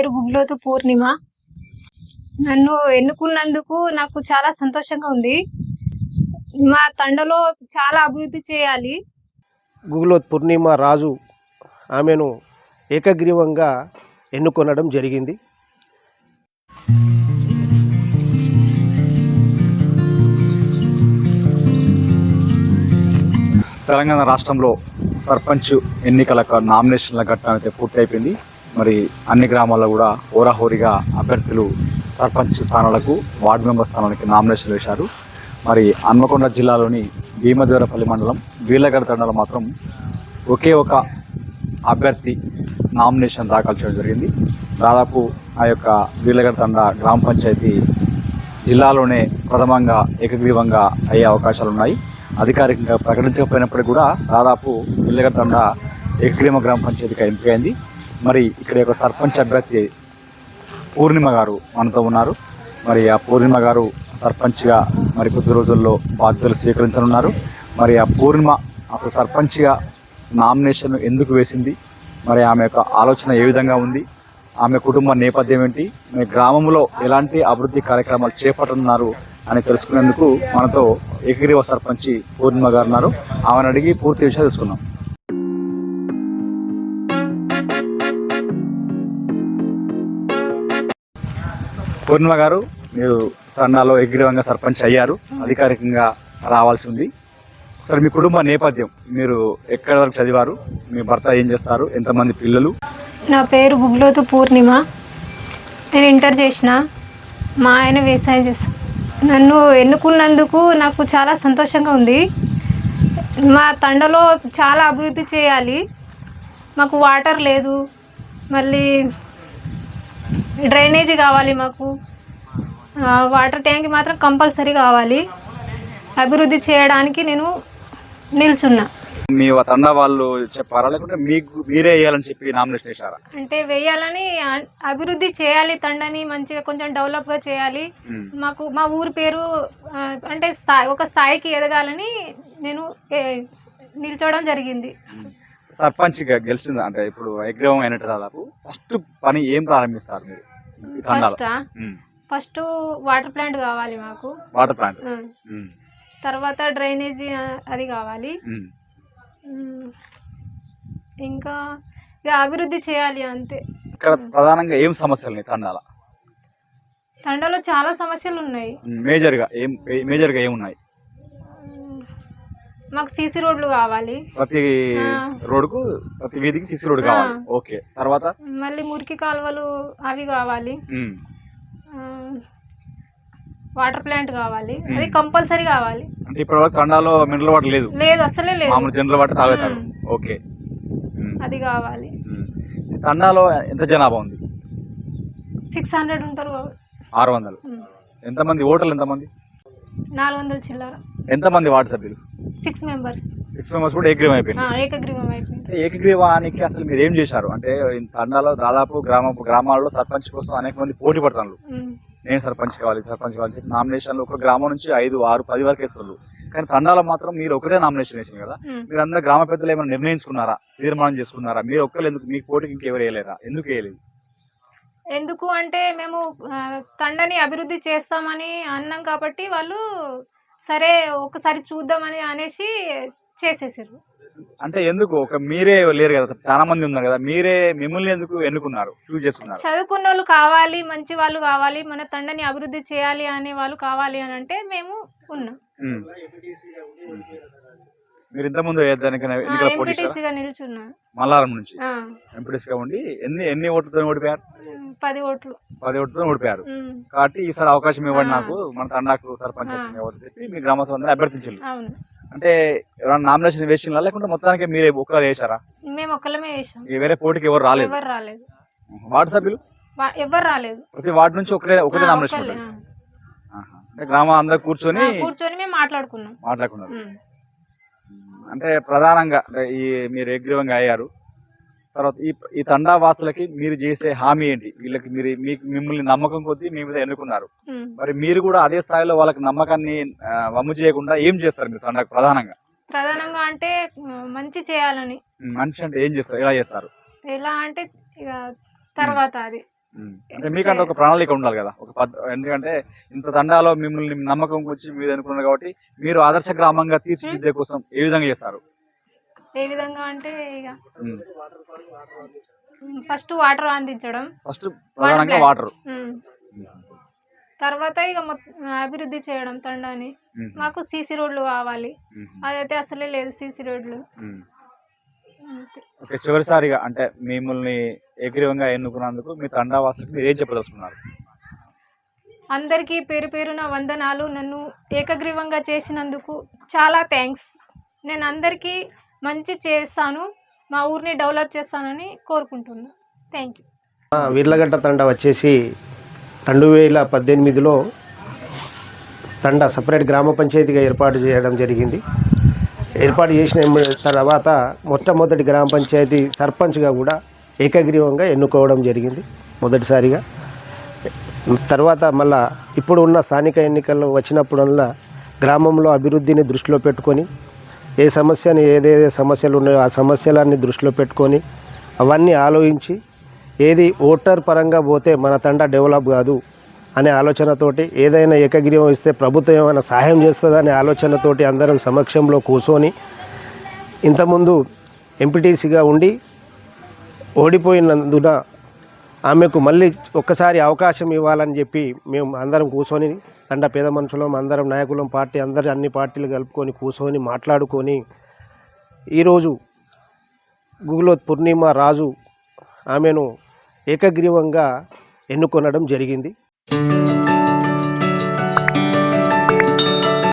పేరు గుగ్లోతు పూర్ణిమ. నన్ను ఎన్నుకున్నందుకు నాకు చాలా సంతోషంగా ఉంది. మా తండలో చాలా అభివృద్ధి చేయాలి. గూగుల్లో పూర్ణిమ రాజు ఆమెను ఏకగ్రీవంగా ఎన్నుకొనడం జరిగింది. తెలంగాణ రాష్ట్రంలో సర్పంచ్ ఎన్నికల నామినేషన్ల ఘట్టం అయితే పూర్తయిపోయింది. మరి అన్ని గ్రామాల్లో కూడా హోరాహోరీగా అభ్యర్థులు సర్పంచ్ స్థానాలకు వార్డు మెంబర్ స్థానాలకి నామినేషన్ వేశారు. మరి హన్మకొండ జిల్లాలోని భీమదేవరపల్లి మండలం వీళ్ళగడ తండలో మాత్రం ఒకే ఒక అభ్యర్థి నామినేషన్ దాఖలు చేయడం జరిగింది. దాదాపు ఆ యొక్క వీళ్ళగడ తండ గ్రామ పంచాయతీ జిల్లాలోనే ప్రథమంగా ఏకగ్రీవంగా అయ్యే అవకాశాలు ఉన్నాయి. అధికారికంగా ప్రకటించకపోయినప్పటికీ కూడా దాదాపు ఇల్లగతండ ఏకగ్రీవ గ్రామ పంచాయతీగా ఎంపికైంది. మరి ఇక్కడ యొక్క సర్పంచ్ అభ్యర్థి పూర్ణిమ గారు మనతో ఉన్నారు. మరి ఆ పూర్ణిమ గారు సర్పంచ్గా మరి కొద్ది రోజుల్లో బాధ్యతలు స్వీకరించనున్నారు. మరి ఆ పూర్ణిమ అసలు సర్పంచ్గా నామినేషన్ ఎందుకు వేసింది? మరి ఆమె యొక్క ఆలోచన ఏ విధంగా ఉంది? ఆమె కుటుంబ నేపథ్యం ఏంటి? మీ గ్రామంలో ఎలాంటి అభివృద్ధి కార్యక్రమాలు చేపట్టనున్నారు అని తెలుసుకునేందుకు మనతో ఏకగ్రీవ సర్పంచి పూర్ణిమ గారు ఉన్నారు. ఆమెను అడిగి పూర్తి విషయాలు తెలుసుకున్నాం పూర్ణిమ గారు మీరు తండాలో ఎగ్రీవంగా సర్పంచ్ అయ్యారు. అధికారికంగా రావాల్సి ఉంది. సరే మీ కుటుంబ నేపథ్యం మీరు ఎక్కడి వరకు చదివారు? మీ భర్త ఏం చేస్తారు? ఎంతమంది పిల్లలు? నా పేరు బుగ్లోతు పూర్ణిమ. నేను ఇంటర్ చేసిన. మా ఆయన వ్యవసాయం చేస్తాను నన్ను ఎన్నుకున్నందుకు నాకు చాలా సంతోషంగా ఉంది. మా తండలో చాలా అభివృద్ధి చేయాలి. మాకు వాటర్ లేదు. మళ్ళీ డ్రైనేజీ కావాలి మాకు. వాటర్ ట్యాంక్ మాత్రం కంపల్సరీ కావాలి. అభివృద్ధి చేయడానికి నేను నిల్చున్నా. మీ తండా వాళ్ళు చెప్పారా? లేకుంటే మీకు మీరే వేయాలని చెప్పి నామినేషన్ వేశారా? అంటే వేయాలని అభివృద్ధి చేయాలి తండని మంచిగా కొంచెం డెవలప్గా చేయాలి. ఉమ్. మాకు మా ఊరి పేరు అంటే ఒక స్థాయికి ఎదగాలని నేను నిల్చోవడం జరిగింది. సర్పంచ్గా గెలిచింది. అంటే ఇప్పుడు ఏకగ్రీవం అయినట్టు దాదాపు ఫస్ట్ పని ఏం ప్రారంభిస్తారు మీరు? తండాలో ఫస్ట్? వాటర్ ప్లాంట్ కావాలి మాకు. Water plant. తర్వాత డ్రైనేజీ అది కావాలి. ఇంకా ఇక అభివృద్ధి చేయాలి అంతే. ఇక్కడ ప్రధానంగా ఏం సమస్యలు ఉన్నాయి తండాల తండలో చాలా సమస్యలు ఉన్నాయి. మేజర్గా ఏం మేజర్గా ఏమున్నాయి? మాకు సీసీ రోడ్లు కావాలి. ప్రతి ఆ. రోడ్డుకు ప్రతి వీధికి సిసి రోడ్ కావాలి. ఓకే. తర్వాత? మళ్ళీ మురికి కాలువలు అవి కావాలి. వాటర్ ప్లాంట్ కావాలి. అది కంపల్సరీ కావాలి. అంటే ఇప్పటి వరకు తండాలో మినరల్ వాటర్ లేదు. లేదు అసలే లేదు. మామూలు జనరల్ వాటర్ తాగుతారు. ఓకే. అది కావాలి. తండాలో ఎంత జనాభా ఉంది? సిక్స్ హండ్రెడ్ ఉంటారు ఆరు వందలు. ఎంతమంది? ఓటర్లు ఎంతమంది? నాలుగు వందల చిల్లర. ఎంతమంది వార్డు సభ్యులు? సిక్స్ మెంబర్స్ సిక్స్ మెంబర్స్ కూడా ఏకగ్రీవం అయిపోయింది ఏకగ్రీవం అయిపోయింది ఏకగ్రీవానికి అసలు మీరు ఏం చేశారు? అంటే తండాలో దాదాపు గ్రామ గ్రామాల్లో సర్పంచ్ కోసం అనేక మంది పోటీ పడుతున్నారు. మ్మ్. నేను సర్పంచ్ కావాలి సర్పంచ్ కావాలి చెప్పి నామినేషన్లు ఒక గ్రామం నుంచి ఐదు ఆరు పది వరకు వేస్తున్నారు. కానీ తండాలో మాత్రం మీరు ఒకటే నామినేషన్ వేసింది కదా. మీరు అందరు గ్రామ పెద్దలు ఏమైనా నిర్ణయించుకున్నారా? తీర్మానం చేసుకున్నారా? మీరు ఒక్కరు ఎందుకు మీకు పోటీకి ఇంకెవరు వేయలేరా? ఎందుకు వేయలేదు? ఎందుకు అంటే మేము తండని అభివృద్ధి చేస్తామని అన్నాం కాబట్టి వాళ్ళు సరే ఒకసారి చూద్దామని అనేసి చేసేసారు. అంటే ఎందుకు? ఒక మీరే లేరు కదా చాలా మంది ఉన్నారు కదా మీరే మిమ్మల్ని ఎందుకు ఎన్నుకున్నారు చేసుకున్నారు? చదువుకున్న వాళ్ళు కావాలి మంచి వాళ్ళు కావాలి మన తండని అభివృద్ధి చేయాలి అనే వాళ్ళు కావాలి అని అంటే మేము ఉన్నాం. మీరు ఏ దానికైనా ఎన్నికల పోటీ? ఎంపీటీసీగా మల్లారం నుంచి. ఆ, ఎంపీటీస్గా ఉండి ఎన్ని ఎన్ని ఓట్లతో ఓడిపోయారు? పది ఓట్లు. పది ఓట్లతో ఓడిపోయారు. కాబట్టి ఈసారి అవకాశం ఇవ్వండి. నాకు. మన తండాకు సర్పంచ్ కాబట్టి చెప్పి మీ గ్రామ సభ్యులను అభ్యర్థించారు అంటే ఎవరైనా నామినేషన్ వేసిందా లేకుంటే మొత్తానికి మీరే ఒక్కరు వేశారా మేము ఒక్కలమే వేసాం. వేరే పోటీకి ఎవరు రాలేదు? ఎవరు రాలేదు. వార్డు సభ్యులు? ఎవరు రాలేదు. ప్రతి వార్డు నుంచి ఒకటే ఒకటే నామినేషన్ గ్రామం అందరు కూర్చొని కూర్చొని మేము మాట్లాడుకున్నాం. మాట్లాడుకున్నారు. అంటే ప్రధానంగా ఈ మీరు ఏగ్రీవంగా అయ్యారు. తర్వాత ఈ ఈ తండా వాసులకి మీరు చేసే హామీ ఏంటి? వీళ్ళకి మీరు మీకు మిమ్మల్ని నమ్మకం కొద్దీ మీ మీద ఎన్నుకున్నారు. మరి మీరు కూడా అదే స్థాయిలో వాళ్ళకి నమ్మకాన్ని వమ్ము చేయకుండా ఏం చేస్తారు మీరు తండాకు ప్రధానంగా? ప్రధానంగా అంటే మంచి చేయాలని. మనిషి అంటే ఏం చేస్తారు? ఎలా చేస్తారు? ఎలా అంటే ఇక తర్వాత అది. అంటే మీకంటే ఒక ప్రణాళిక ఉండాలి కదా. ఒక పద్ ఎందుకంటే ఇంత దండాలో మిమ్మల్ని నమ్మకం వచ్చి మీరు అనుకున్నారు కాబట్టి మీరు ఆదర్శ గ్రామంగా తీర్చిదిద్దే కోసం ఏ విధంగా చేస్తారు? ఏ విధంగా అంటే ఇక. ఫస్ట్ వాటర్ అందించడం. ఫస్ట్ ప్రధానంగా. వాటర్. తర్వాత ఇక మొత్తం అభివృద్ధి చేయడం తండాని. మాకు సీసీ రోడ్లు కావాలి. అదైతే అసలే లేదు సీసీ రోడ్లు. ఓకే. చివరిసారిగా అంటే మిమ్మల్ని ఏకగ్రీవంగా ఎన్నుకున్నందుకు మీ తండావాసులకు మీరు ఏం చెప్పదలుచుకున్నారు? అందరికీ పేరు పేరున వందనాలు. నన్ను ఏకగ్రీవంగా చేసినందుకు చాలా థ్యాంక్స్. నేను అందరికీ మంచి చేస్తాను. మా ఊరిని డెవలప్ చేస్తానని కోరుకుంటున్నాను థ్యాంక్ యూ. వీర్లగడ్డ తండ వచ్చేసి రెండు వేల పద్దెనిమిదిలో తండ సపరేట్ గ్రామ పంచాయతీగా ఏర్పాటు చేయడం జరిగింది. ఏర్పాటు చేసిన తర్వాత మొట్టమొదటి గ్రామ పంచాయతీ సర్పంచ్గా కూడా ఏకగ్రీవంగా ఎన్నుకోవడం జరిగింది మొదటిసారిగా. తర్వాత మళ్ళా ఇప్పుడు ఉన్న స్థానిక ఎన్నికల్లో వచ్చినప్పుడల్లా గ్రామంలో అభివృద్ధిని దృష్టిలో పెట్టుకొని ఏ సమస్యని ఏదేదే సమస్యలు ఉన్నాయో ఆ సమస్యలన్నీ దృష్టిలో పెట్టుకొని అవన్నీ ఆలోచించి ఏది ఓటర్ పరంగా పోతే మన తండ డెవలప్ కాదు అనే ఆలోచనతోటి ఏదైనా ఏకగ్రీవం ఇస్తే ప్రభుత్వం ఏమైనా సహాయం చేస్తుందనే ఆలోచనతోటి అందరం సమక్షంలో కూర్చొని ఇంతకుముందు ఎంపీటీసీగా ఉండి ఓడిపోయినందున ఆమెకు మళ్ళీ ఒక్కసారి అవకాశం ఇవ్వాలని చెప్పి మేము అందరం కూర్చొని తండ పేద మనుషులం అందరం నాయకులం పార్టీ అందరు అన్ని పార్టీలు కలుపుకొని కూర్చొని మాట్లాడుకొని ఈరోజు గుగులో పూర్ణిమ రాజు ఆమెను ఏకగ్రీవంగా ఎన్నుకొనడం జరిగింది. thank you.